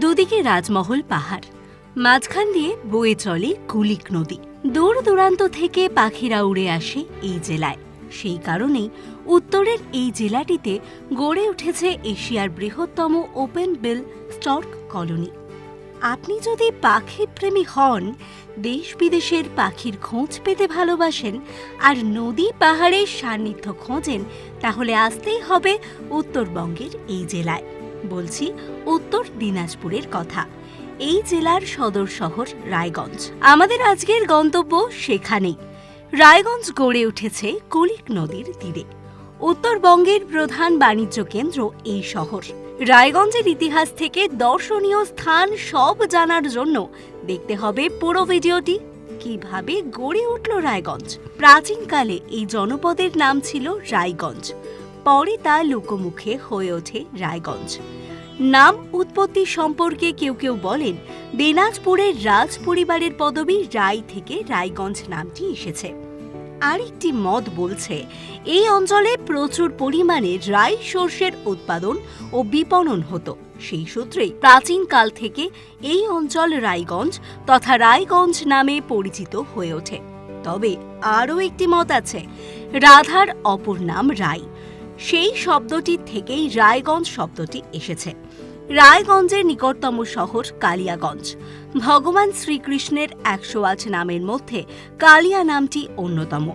দুদিকে রাজমহল পাহাড়। মাঝখান দিয়ে বয়ে চলে কুলিক নদী। দূর দূরান্ত থেকে পাখিরা উড়ে আসে এই জেলায়। সেই কারণেই উত্তরের এই জেলাটিতে গড়ে উঠেছে এশিয়ার বৃহত্তম ওপেন বিল স্টর্ক কলোনি। আপনি যদি পাখি প্রেমী হন, দেশ বিদেশের পাখির খোঁজ পেতে ভালোবাসেন আর নদী পাহাড়ের সান্নিধ্য খোঁজেন, তাহলে আসতেই হবে উত্তরবঙ্গের এই জেলায়। বলছি উত্তর দিনাজপুরের কথা। এই জেলার সদর শহর রায়গঞ্জ। আমাদের আজকের গন্তব্য সেখানেই। রায়গঞ্জ গড়ে উঠেছে কুলিক নদীর তীরে। উত্তরবঙ্গের প্রধান বাণিজ্য কেন্দ্র এই শহর। রায়গঞ্জের ইতিহাস থেকে দর্শনীয় স্থান সব জানার জন্য দেখতে হবে পুরো ভিডিওটি। কীভাবে গড়ে উঠল রায়গঞ্জ? প্রাচীনকালে এই জনপদের নাম ছিল রায়গঞ্জ। পরে তা লোকমুখে হয়ে ওঠে রায়গঞ্জ। নাম উৎপত্তি সম্পর্কে কেউ কেউ বলেন, দিনাজপুরের রাজ পরিবারের পদবী রায় থেকে রায়গঞ্জ নামটি এসেছে। আরেকটি মত বলছে, এই অঞ্চলে প্রচুর পরিমাণে রাই সর্ষের উৎপাদন ও বিপণন হতো। সেই সূত্রেই প্রাচীনকাল থেকে এই অঞ্চল রায়গঞ্জ তথা রায়গঞ্জ নামে পরিচিত হয়ে ওঠে। তবে আরও একটি মত আছে, রাধার অপর নাম রাই সেই শব্দটির থেকেই রায়গঞ্জ শব্দটি এসেছে। রায়গঞ্জের নিকটতম শহর কালিয়াগঞ্জ। ভগবান শ্রীকৃষ্ণের একশো আট নামের মধ্যে কালিয়া নামটি অন্যতম।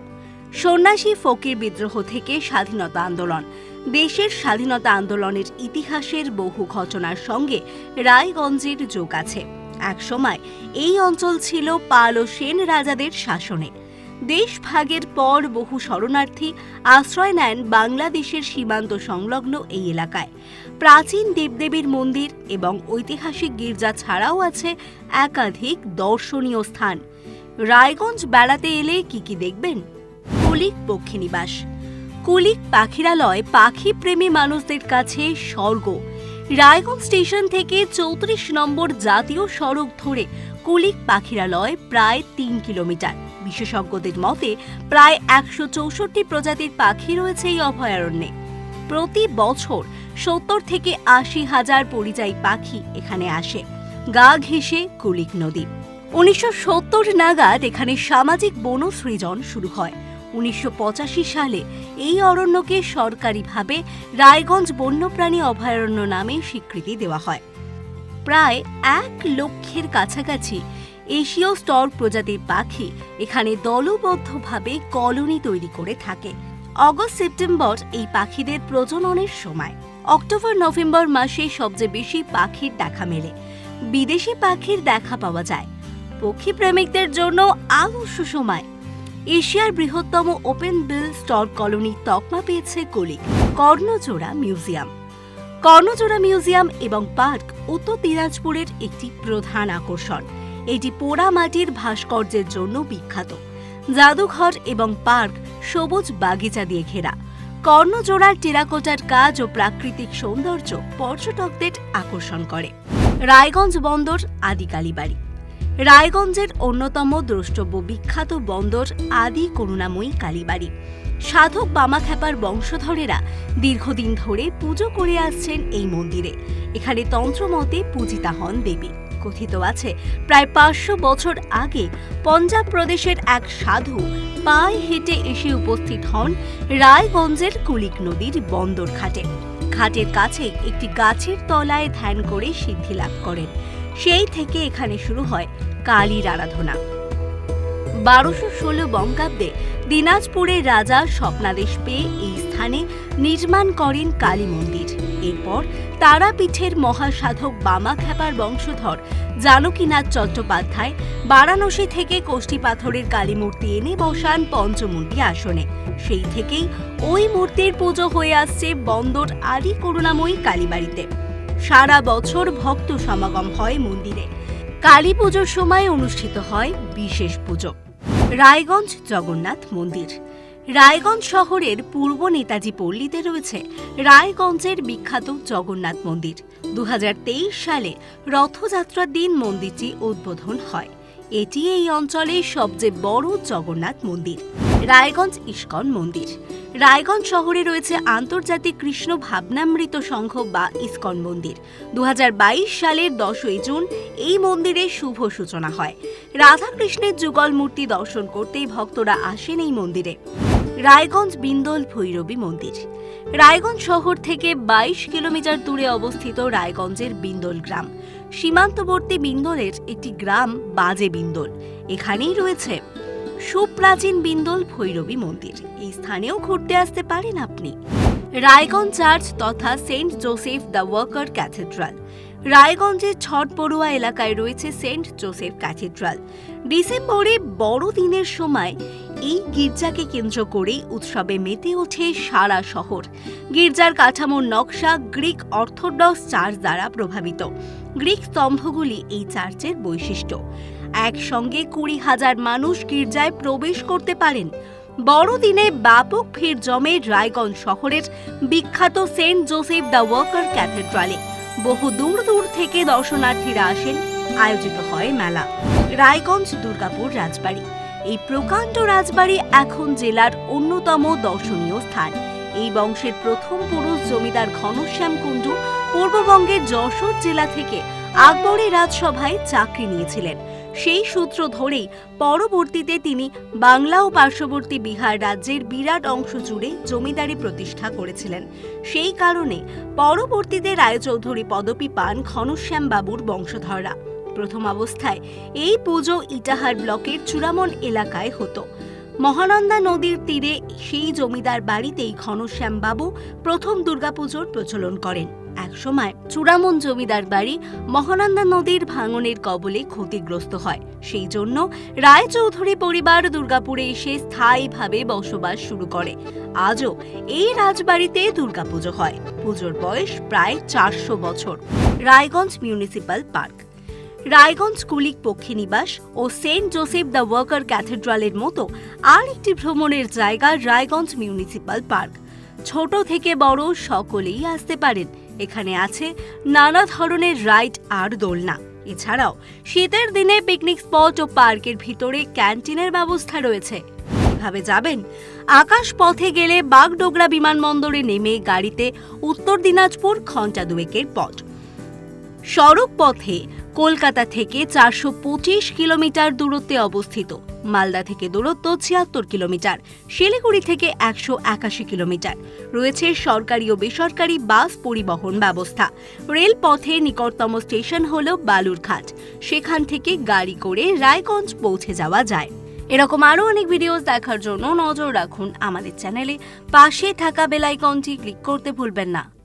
সন্ন্যাসী ফকির বিদ্রোহ থেকে স্বাধীনতা আন্দোলন। দেশের স্বাধীনতা আন্দোলনের ইতিহাসের বহু ঘটনার সঙ্গে রায়গঞ্জের যোগ আছে। একসময় এই অঞ্চল ছিল পাল ও সেন রাজাদের শাসনে। দেশ ভাগের পর বহু শরণার্থী আশ্রয় নেন বাংলাদেশের সীমান্ত সংলগ্ন এই এলাকায়। প্রাচীন দেবদেবীর মন্দির এবং ঐতিহাসিক গির্জা ছাড়াও আছে একাধিক দর্শনীয় স্থান। রায়গঞ্জ বেড়াতে এলে কি কি দেখবেন? কুলিক পক্ষীনিবাস। কুলিক পাখিরালয় পাখি প্রেমী মানুষদের কাছে স্বর্গ। রায়গঞ্জ স্টেশন থেকে চৌত্রিশ নম্বর জাতীয় সড়ক ধরে কুলিক পাখিরালয় প্রায় তিন কিলোমিটার। বিশেষজ্ঞদের মতে, প্রায় একশো চৌষট্টি প্রজাতির পাখি রয়েছে এই অভয়ারণ্যে। প্রতি বছর সত্তর থেকে আশি হাজার পরিযায়ী পাখি এখানে আসে। গা ঘেঁষে কুলিক নদী। উনিশশো সত্তর নাগাদ এখানে সামাজিক বনসৃজন শুরু হয়। উনিশশো পঁচাশি সালে এই অরণ্যকে সরকারিভাবে রায়গঞ্জ বন্যপ্রাণী অভয়ারণ্য নামে স্বীকৃতি দেওয়া হয়। প্রায় এক লক্ষের কাছাকাছি এশীয় স্তর প্রজাতির পাখি এখানে দলবদ্ধভাবে কলোনি তৈরি করে থাকে। অগস্ট, সেপ্টেম্বর এই পাখিদের প্রজননের সময়। অক্টোবর, নভেম্বর মাসে সবচেয়ে বেশি পাখির দেখা মেলে। বিদেশি পাখির দেখা পাওয়া যায়। পক্ষী প্রেমিকদের জন্য আদর্শ সময়। এশিয়ার বৃহত্তম ওপেন বিল স্টল কলোনি তকমা পেয়েছে কলি কর্ণজোড়া মিউজিয়াম। কর্ণজোড়া মিউজিয়াম এবং পার্ক উত্তর দিনাজপুরের একটি প্রধান আকর্ষণ। এটি পোড়া মাটির ভাস্কর্যের জন্য বিখ্যাত। জাদুঘর এবং পার্ক সবুজ বাগিচা দিয়ে ঘেরা। কর্ণজোড়ার টেরাকোটার কাজ ও প্রাকৃতিক সৌন্দর্য পর্যটকদের আকর্ষণ করে। রায়গঞ্জ বন্দর আদি কালীবাড়ি রায়গঞ্জের অন্যতম দ্রষ্টব্য বিখ্যাত বন্দর আদি করুণাময়ী কালীবাড়ি। সাধক বামাখ্যাপার বংশধরেরা দীর্ঘদিন ধরে পুজো করে আসছেন এই মন্দিরে। এখানে তন্ত্রমতে পূজিতা হন দেবী। কথিত আছে, প্রায় পাঁচশো বছর আগে পঞ্জাব প্রদেশের এক সাধু পায়ে হেঁটে এসে উপস্থিত হন রায়গঞ্জের কুলিক নদীর বন্দর ঘাটে। ঘাটের কাছে একটি গাছের তলায় ধ্যান করে সিদ্ধি লাভ করেন। সেই থেকে এখানে শুরু হয় কালীর আরাধনা। বারোশো ষোলো বঙ্গাব্দে দিনাজপুরের রাজা স্বপ্নাদেশ পেয়ে এই স্থানে নির্মাণ করেন কালী মন্দির। এরপর তারাপীঠের মহাসাধক বামাখ্যাপার বংশধর জানকীনাথ চট্টোপাধ্যায় বারাণসী থেকে কোষ্ঠী পাথরের কালী মূর্তি এনে বসান পঞ্চমুণ্ডী আসনে। সেই থেকেই ওই মূর্তির পুজো হয়ে আসছে বন্দর আদি করুণাময়ী কালীবাড়িতে। সারা বছর ভক্ত সমাগম হয় মন্দিরে। কালী পুজোর সময় অনুষ্ঠিত হয় বিশেষ পুজো। রায়গঞ্জ জগন্নাথ মন্দির। রায়গঞ্জ শহরের পূর্ব নেতাজি পল্লীতে রয়েছে রায়গঞ্জের বিখ্যাত জগন্নাথ মন্দির। দু হাজার তেইশ সালে রথযাত্রার দিন মন্দিরটি উদ্বোধন হয়। এটি এই অঞ্চলের সবচেয়ে বড় জগন্নাথ মন্দির, রায়গঞ্জ ইস্কন মন্দির। রায়গঞ্জ শহরে রয়েছে আন্তর্জাতিক কৃষ্ণ ভাবনামৃত সংঘ বা ইস্কন মন্দির। দু হাজার বাইশ সালের দশই জুন এই মন্দিরের শুভ সূচনা হয়। রাধাকৃষ্ণের যুগল মূর্তি দর্শন করতেই ভক্তরা আসেন এই মন্দিরে। রায়গঞ্জ বিন্দল ভৈরবী মন্দির। রায়গঞ্জ শহর থেকে ২২ কিলোমিটার দূরে অবস্থিত রায়গঞ্জের বিন্দল গ্রাম। সীমান্তবর্তী বিন্দলের একটি গ্রাম বাজে বিন্দল। এখানেই রয়েছে সুপ্রাচীন বিন্দল ভৈরবী মন্দির। এই স্থানেও ঘুরতে আসতে পারেন আপনি। রায়গঞ্জ চার্চ তথা saint Joseph the worker cathedral. রায়গঞ্জের ছট পড়ুয়া এলাকায় রয়েছে সেন্ট জোসেফ ক্যাথেড্রাল। ডিসেম্বরে বড়দিনের সময় এই গির্জাকে কেন্দ্র করেই উৎসবে মেতে ওঠে সারা শহর। গির্জার কাঠামোর নকশা গ্রিক অর্থোডক্স চার্চ দ্বারা প্রভাবিত। গ্রিক স্তম্ভগুলি এই চার্চের বৈশিষ্ট্য। একসঙ্গে কুড়ি হাজার মানুষ গির্জায় প্রবেশ করতে পারেন। বড়দিনে ব্যাপক ভিড় জমে রায়গঞ্জ শহরের বিখ্যাত সেন্ট জোসেফ দ্য ওয়ার্কার ক্যাথেড্রালে। বহু দূর দূর থেকে দর্শনার্থীরা আসেন। আয়োজিত হয় মেলা। রায়গঞ্জ দুর্গাপুর রাজবাড়ি। এই প্রকাণ্ড রাজবাড়ি এখন জেলার অন্যতম দর্শনীয় স্থান। এই বংশের প্রথম পুরুষ জমিদার ঘনশ্যাম কুণ্ডু পূর্ববঙ্গের যশোর জেলা থেকে আকবরের রাজসভায় চাকরি নিয়েছিলেন। সেই সূত্র ধরেই পরবর্তীতে তিনি বাংলা ও পার্শ্ববর্তী বিহার রাজ্যের বিরাট অংশ জুড়ে জমিদারি প্রতিষ্ঠা করেছিলেন। সেই কারণে পরবর্তীতে রায়চৌধুরী পদবী পান ঘনশ্যাম বাবুর বংশধররা। প্রথম অবস্থায় এই পুজো ইটাহার ব্লকের চূড়ামন এলাকায় হতো। মহানন্দা নদীর তীরে সেই জমিদার বাড়িতেই ঘনশ্যাম বাবু প্রথম দুর্গাপুজোর প্রচলন করেন। একসময় চূড়ামন জমিদার বাড়ি মহানন্দা নদীর ভাঙনের কবলে ক্ষতিগ্রস্ত হয়। সেই জন্য রায়চৌধুরী পরিবার দুর্গাপুরে এসে স্থায়ীভাবে বসবাস শুরু করে। আজও এই রাজবাড়িতে দুর্গাপুজো হয়। পুজোর বয়স প্রায় চারশো বছর। Raiganj municipal park. Raiganj Kulik পক্ষী নিবাস ও সেন্ট জোসেফ দ্য ওয়ার্কার ক্যাথেড্রালের মতো আর একটি ভ্রমণের জায়গা রায়গঞ্জ মিউনিসিপাল পার্ক। ছোট থেকে বড় সকলেই আসতে পারেন। এখানে আছে নানা ধরনের রাইড আর দোলনা। এছাড়াও শীতের দিনে পিকনিক স্পট ও পার্কের ভিতরে ক্যান্টিনের ব্যবস্থা রয়েছে। কীভাবে যাবেন? আকাশ পথে গেলে বাগডোগরা বিমানবন্দরে নেমে গাড়িতে উত্তর দিনাজপুর ঘণ্টা দুয়েকের পথ। সড়ক পথে কলকাতা থেকে চারশো পঁচিশ কিলোমিটার দূরত্বে অবস্থিত। মালদা থেকে দূরত্ব ছিয়াত্তর কিলোমিটার, শিলিগুড়ি থেকে একশো একাশি কিলোমিটার। রয়েছে সরকারি ও বেসরকারি বাস পরিবহন ব্যবস্থা। রেলপথে নিকটতম স্টেশন হল বালুরঘাট। সেখান থেকে গাড়ি করে রায়গঞ্জ পৌঁছে যাওয়া যায়। এরকম আরও অনেক ভিডিওস দেখার জন্য নজর রাখুন আমাদের চ্যানেলে পাশে থাকা বেল আইকনটি ক্লিক করতে ভুলবেন না।